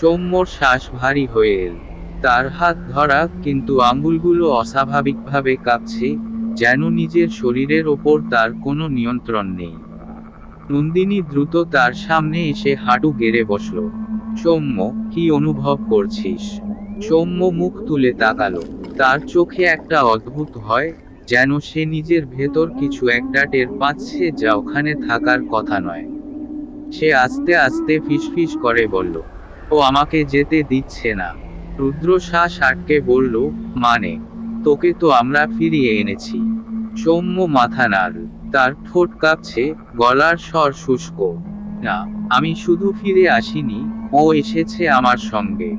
সৌম্যর শ্বাস ভারী হয়ে এল। তার হাত ধরা কিন্তু আঙ্গুলগুলো অস্বাভাবিকভাবে কাঁপছে, যেন নিজের শরীরের ওপর তার কোনো নিয়ন্ত্রণ নেই। নন্দিনী দ্রুত তার সামনে এসে হাঁটু গেড়ে বসল। সৌম্য, কি অনুভব করছিস? সৌম্য মুখ তুলে তাকালো। তার চোখে একটা অদ্ভুত হয় যেন সে নিজের ভেতর কিছু একটা টের পাচ্ছে যা ওখানে থাকার কথা নয়। সে আস্তে আস্তে ফিসফিস করে বলল ও আমাকে যেতে দিচ্ছে না। রুদ্র শ্বাস আটকে বলল মানে তোকে তো আমরা ফিরিয়ে এনেছি। সৌম্য মাথা নাড়ল তার ঠোঁট কাঁপছে, গলার স্বর শুষ্ক। না, আমি শুধু ফিরে আসিনি, ও এসেছে আমার সঙ্গে।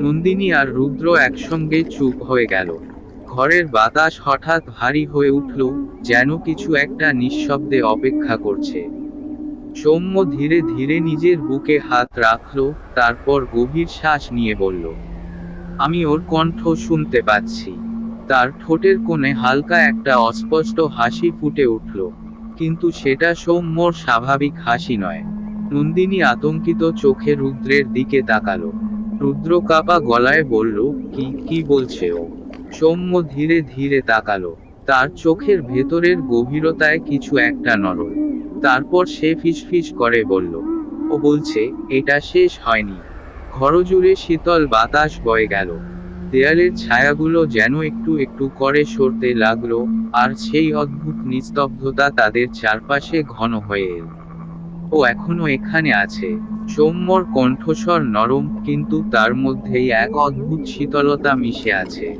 নন্দিনী আর রুদ্র একসঙ্গে চুপ হয়ে গেল। ঘরের বাতাস হঠাৎ ভারী হয়ে উঠল, যেন কিছু একটা নিঃশব্দে অপেক্ষা করছে। সৌম্য ধীরে ধীরে নিজের বুকে হাত রাখল, তারপর গভীর শ্বাস নিয়ে বলল, আমি ওর কণ্ঠ শুনতে পাচ্ছি। তার ঠোঁটের কোণে হালকা একটা অস্পষ্ট হাসি ফুটে উঠল, কিন্তু সেটা সৌম্যর স্বাভাবিক হাসি নয়। নন্দিনী আতঙ্কিত চোখে রুদ্রের দিকে তাকালো। রুদ্র কাপা গলায় বলল, কি কি বলছে ও? সৌম্য ধীরে ধীরে তাকালো। তার চোখের ভেতরের গভীরতায় কিছু একটা নরল তারপর সে ফিসফিস করে বলল, ও বলছে, এটা শেষ হয়নি। ঘরজুড়ে শীতল বাতাস বয়ে গেল। দেয়ালের ছায়াগুলো যেন একটু একটু করে সরতে লাগল, আর সেই অদ্ভুত নিস্তব্ধতা তাদের চারপাশে ঘন হয়ে এল। ও এখনও এখানে আছে। সৌম্যর কণ্ঠস্বর নরম, কিন্তু তার মধ্যেই এক অদ্ভুত শীতলতা মিশে আছে।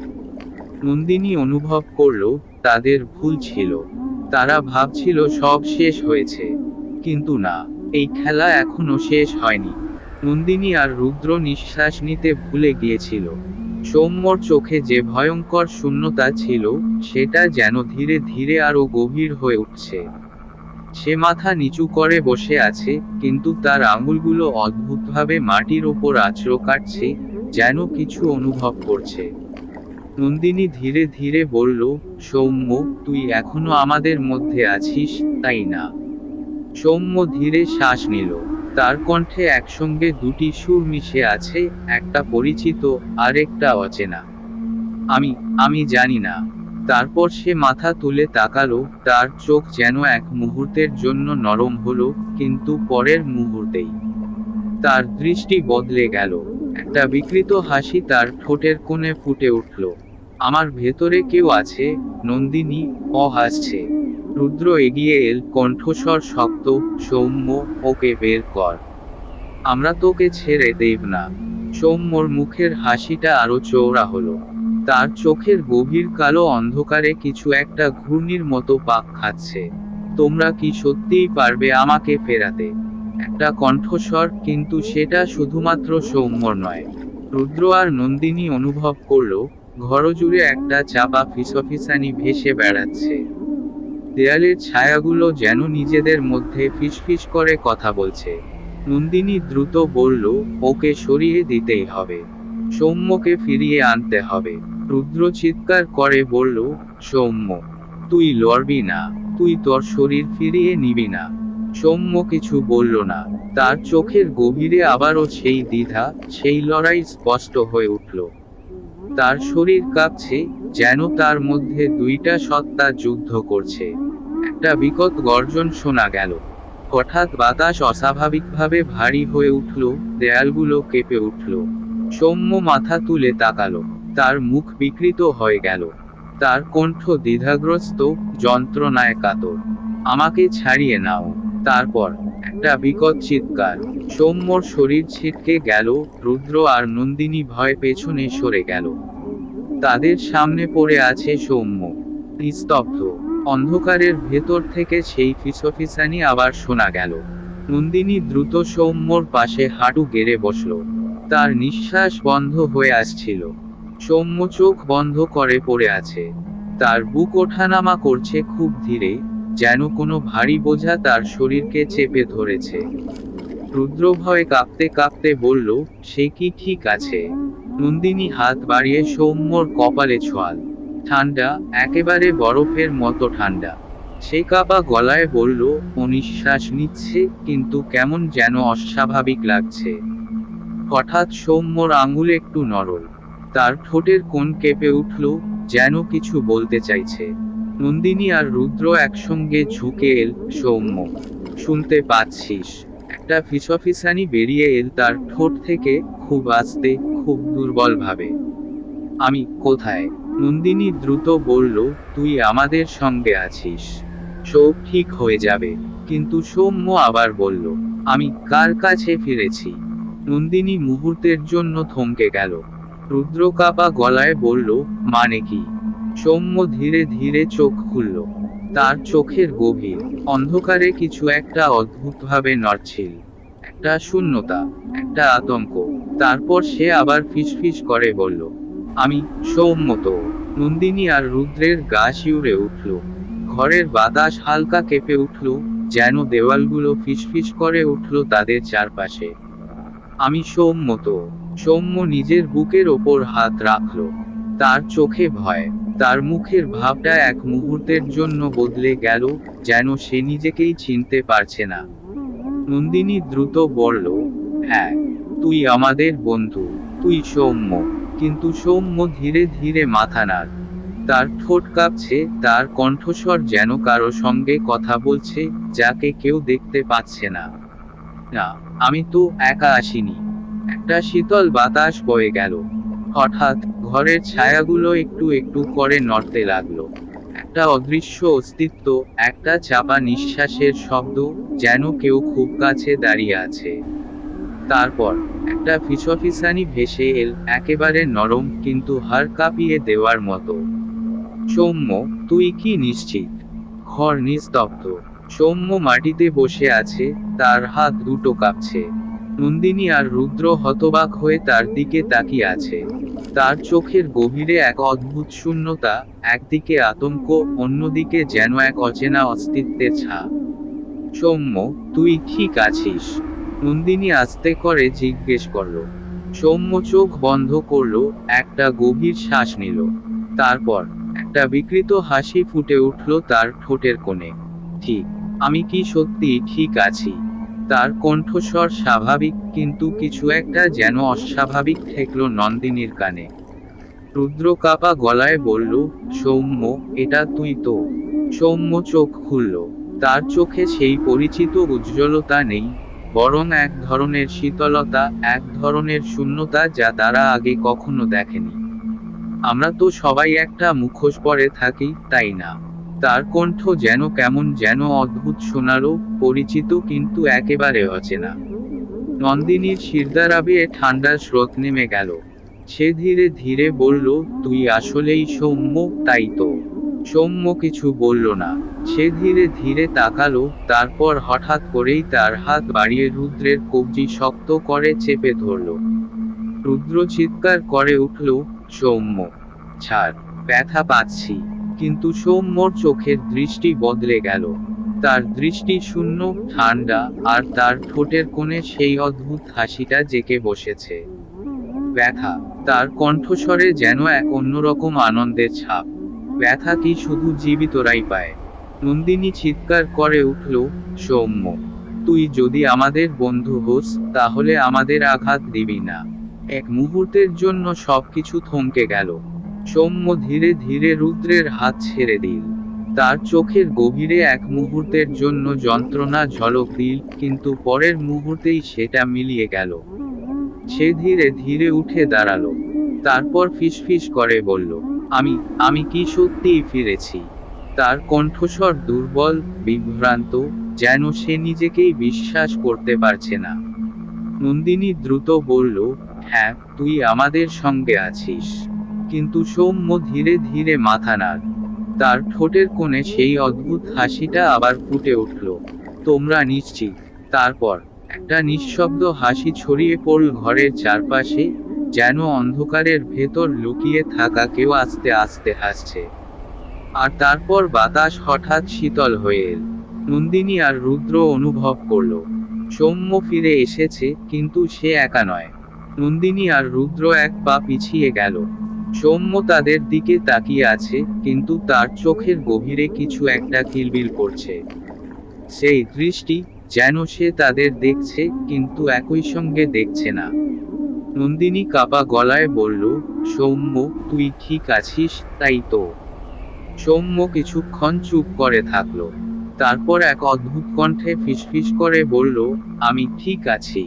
নন্দিনী অনুভব করল, তাদের ভুল ছিল। তারা ভাবছিল সব শেষ হয়েছে। কিন্তু না, এই খেলা এখনও শেষ হয়নি। নন্দিনী আর রুদ্র নিঃশ্বাস নিতে ভুলে গিয়েছিল। সৌম্যর চোখে যে ভয়ঙ্কর শূন্যতা ছিল, সেটা যেন ধীরে ধীরে আরও গভীর হয়ে উঠছে। সে মাথা নিচু করে বসে আছে, কিন্তু তার আঙুলগুলো অদ্ভুতভাবে মাটির ওপর আছড়ো কাটছে, যেন কিছু অনুভব করছে। নন্দিনী ধীরে ধীরে বলল, সৌম্য, তুই এখনও আমাদের মধ্যে আছিস? তাই না। সৌম্য ধীরে শ্বাস নিল। তার কণ্ঠে একসঙ্গে দুটি সুর মিশে আছে, একটা পরিচিত আর একটা অচেনা। আমি আমি জানি না। তারপর সে মাথা তুলে তাকালো, তার চোখ যেন এক মুহূর্তের জন্য নরম হলো, কিন্তু পরের মুহূর্তেই তার দৃষ্টি বদলে গেল। একটা বিকৃত হাসি তার ঠোঁটের কোণে ফুটে উঠল। আমার ভেতরে কেউ আছে? নন্দিনী অ হাসছে রুদ্র এগিয়ে এল, কণ্ঠস্বর শক্ত, সৌম্য, ওকে বের কর। আমরা তোকে ছেড়ে দেব না। সৌম্যর মুখের হাসিটা আরও চৌড়া হলো। তার চোখের গভীর কালো অন্ধকারে কিছু একটা ঘূর্ণির মতো পাক খাচ্ছে। তোমরা কি সত্যিই পারবে আমাকে ফেরাতে? একটা কণ্ঠস্বর, কিন্তু সেটা শুধুমাত্র সৌম্যর নয়। রুদ্র আর নন্দিনী অনুভব করল ঘরজুড়ে একটা চাপা ফিসফিসানি ভেসে বেড়াচ্ছে। দেয়ালের ছায়াগুলো যেন নিজেদের মধ্যে ফিসফিস করে কথা বলছে। নন্দিনী দ্রুত বলল, ওকে সরিয়ে দিতেই হবে। সৌম্যকে ফিরিয়ে আনতে হবে। রুদ্র চিৎকার করে বলল, সৌম্য, তুই লড়বি না। তুই তোর শরীর ফিরিয়ে নিবি না। সৌম্য কিছু বলল না। তার চোখের গভীরে আবারও সেই দ্বিধা, সেই লড়াই স্পষ্ট হয়ে উঠল। তার শরীর কাঁপছে যেন তার মধ্যে দুইটা সত্তা যুদ্ধ করছে। একটা বিকট গর্জন শোনা গেল। হঠাৎ বাতাস অস্বাভাবিকভাবে ভারী হয়ে উঠল, দেয়ালগুলো কেঁপে উঠল। সৌম্য মাথা তুলে তাকালো। তার মুখ বিকৃত হয়ে গেল। তার কণ্ঠ দ্বিধাগ্রস্ত, যন্ত্রণায় কাতর। আমাকে ছাড়িয়ে নাও। তারপর একটা বিকট চিৎকার। সৌম্যর শরীর ছিটকে গেল, রুদ্র আর নন্দিনী ভয় পেছনে সরে গেল। তাদের সামনে পড়ে আছে সৌম্য। নিস্তব্ধ। অন্ধকারের ভেতর থেকে সেই ফিসফিসানি আবার শোনা গেল। নন্দিনী দ্রুত সৌম্যর পাশে হাঁটু গেড়ে বসল। তার নিঃশ্বাস বন্ধ হয়ে আসছিল। সৌম্য চোখ বন্ধ করে পড়ে আছে। তার বুক ওঠানামা করছে খুব ধীরে। যেন কোনো ভারী বোঝা তার শরীরকে চেপে ধরেছে। রুদ্র ভয়ে কাঁপতে কাঁপতে বলল, সে কি ঠিক আছে? নন্দিনী হাত বাড়িয়ে সৌম্যর কপালে ছোঁয়াল। ঠান্ডা, একেবারে বরফের মতো ঠান্ডা। সে কাপা গলায় বলল ও নিঃশ্বাস নিচ্ছে, কিন্তু কেমন যেন অস্বাভাবিক লাগছে। হঠাৎ সৌম্যর আঙুল একটু নরল। তার ঠোঁটের কোণ কেঁপে উঠল, যেন কিছু বলতে চাইছে। নন্দিনী আর রুদ্র একসঙ্গে ঝুঁকে এল সৌম্য। শুনতে পাচ্ছিস, একটা ফিসফিসানি বেরিয়ে এল তার ঠোঁট থেকে খুব আস্তে, খুব দুর্বলভাবে। আমি কোথায়? নন্দিনী দ্রুত বলল, তুই আমাদের সঙ্গে আছিস। সব ঠিক হয়ে যাবে। কিন্তু সৌম্য আবার বলল, আমি কার কাছে ফিরেছি? নন্দিনী মুহূর্তের জন্য থমকে গেল। রুদ্র কাপা গলায় বলল মানে কি? সৌম্য ধীরে ধীরে চোখ খুলল। তার চোখের গভীর, অন্ধকারে কিছু একটা অদ্ভুতভাবে নড়ছিল। একটা শূন্যতা, একটা আতঙ্ক। তারপর সে আবার ফিসফিস করে বলল, আমি সৌম্যত। নন্দিনী আর রুদ্রের গা শিউরে উঠল। ঘরের বাতাস হালকা কেঁপে উঠল, যেন দেওয়ালগুলো ফিসফিস করে উঠল তাদের চারপাশে। আমি সৌম্যত। সৌম্য নিজের বুকের ওপর হাত রাখল। তার চোখে ভয়। তার মুখের ভাবটা এক মুহূর্তের জন্য বদলে গেল, যেন সে নিজেকেই চিনতে পারছে না। নন্দিনী দ্রুত বলল হ্যাঁ তুই আমাদের বন্ধু, তুই সৌম্য। কিন্তু সৌম্য ধীরে ধীরে মাথা নাড় তার ঠোঁট কাঁপছে, তার কণ্ঠস্বর যেন কারও সঙ্গে কথা বলছে, যাকে কেউ দেখতে পাচ্ছে না। না, আমি তো একা আসিনি। একটা শীতল বাতাস বয়ে গেল। হঠাৎ ঘরের ছায়াগুলো একটু একটু করে নড়তে লাগল। একটা অদৃশ্য অস্তিত্ব, একটা চাপা নিঃশ্বাসের শব্দ যেন কেউ খুব কাছে দাঁড়িয়ে আছে। তারপর একটা ফিসফিসানি ভেসে এল একেবারে নরম কিন্তু হাড় কাঁপিয়ে দেওয়ার মতো। সৌম্য, তুই কি নিশ্চিত? ঘর নিস্তব্ধ। সৌম্য মাটিতে বসে আছে, তার হাত দুটো কাঁপছে। নন্দিনী আর রুদ্র হতবাক হয়ে তার দিকে তাকিয়ে আছে। তার চোখের গভীরে এক অদ্ভুত শূন্যতা, একদিকে আতঙ্ক, অন্যদিকে যেন এক অচেনা অস্তিত্বের ছা সৌম্য, তুই ঠিক আছিস? নন্দিনী আস্তে করে জিজ্ঞেস করল। সৌম্য চোখ বন্ধ করল, একটা গভীর শ্বাস নিল। তারপর একটা বিকৃত হাসি ফুটে উঠল তার ঠোঁটের কোণে। ঠিক, আমি কি সত্যি ঠিক আছি? তার কণ্ঠস্বর স্বাভাবিক, কিন্তু কিছু একটা যেন অস্বাভাবিক ঠেকল নন্দিনীর কানে। রুদ্র কাপা গলায় বলল, সৌম্য, এটা তুই তো। সৌম্য চোখ খুলল। তার চোখে সেই পরিচিত উজ্জ্বলতা নেই, বরং এক ধরনের শীতলতা, এক ধরনের শূন্যতা যা তারা আগে কখনো দেখেনি। আমরা তো সবাই একটা মুখোশ পরে থাকি, তাই না? তার কণ্ঠ যেন কেমন যেন অদ্ভুত শোনালো, পরিচিত কিন্তু একেবারে অচেনা। নন্দিনীর শিরদারাবে ঠান্ডা স্রোত নেমে গেল। সে ধীরে ধীরে বলল, তুই আসলেই সৌম্য, তাই তো। সৌম্য কিছু বলল না। সে ধীরে ধীরে তাকালো, তারপর হঠাৎ করেই তার হাত বাড়িয়ে রুদ্রের কবজি শক্ত করে চেপে ধরল। রুদ্র চিৎকার করে উঠল, সৌম্য, ছাড়, ব্যথা পাচ্ছি। কিন্তু সৌম্যর চোখের দৃষ্টি বদলে গেল। তার দৃষ্টি শূন্য, ঠান্ডা, আর তার ঠোঁটের কোণে সেই অদ্ভুত হাসিটা জেকে বসেছে। ব্যথা, তার কণ্ঠস্বরে যেন এক অন্যরকম আনন্দের ছাপ। ব্যথা কি শুধু জীবিতরাই পায়? নন্দিনী চিৎকার করে উঠল, সৌম্য, তুই যদি আমাদের বন্ধু হোস, তাহলে আমাদের আঘাত দিবি না। এক মুহূর্তের জন্য সবকিছু থমকে গেল। সৌম্য ধীরে ধীরে রুদ্রের হাত ছেড়ে দিল। তার চোখের গভীরে এক মুহূর্তের জন্য যন্ত্রণা ঝলক দিল, কিন্তু পরের মুহূর্তেই সেটা মিলিয়ে গেল। সে ধীরে ধীরে উঠে দাঁড়াল, তারপর ফিসফিস করে বলল, আমি আমি কি সত্যিই ফিরেছি? তার কণ্ঠস্বর দুর্বল, বিভ্রান্ত, যেন সে নিজেকেই বিশ্বাস করতে পারছে না। নন্দিনী দ্রুত বলল হ্যাঁ তুই আমাদের সঙ্গে আছিস। কিন্তু সৌম্য ধীরে ধীরে মাথা নাড় তার ঠোঁটের কোণে সেই অদ্ভুত হাসিটা আবার ফুটে উঠল। তোমরা নিশ্চিত। তারপর একটা নিঃশব্দ হাসি ছড়িয়ে পড়ল ঘরের চারপাশে, যেন অন্ধকারের ভেতর লুকিয়ে থাকা কেউ আস্তে আস্তে হাসছে। আর তারপর বাতাস হঠাৎ শীতল হয়ে এল। নন্দিনী আর রুদ্র অনুভব করল, সৌম্য ফিরে এসেছে, কিন্তু সে একা নয়। নন্দিনী আর রুদ্র এক পা পিছিয়ে গেল। সৌম্য তাদের দিকে তাকিয়ে আছে, কিন্তু তার চোখের গভীরে কিছু একটা কিলবিল করছে। সেই দৃষ্টি যেন সে তাদের দেখছে, কিন্তু একই সঙ্গে দেখছে না। নন্দিনী কাপা গলায় বলল, সৌম্য, তুই ঠিক আছিস, তাই তো। সৌম্য কিছুক্ষণ চুপ করে থাকল। তারপর এক অদ্ভুত কণ্ঠে ফিসফিস করে বলল, আমি ঠিক আছি।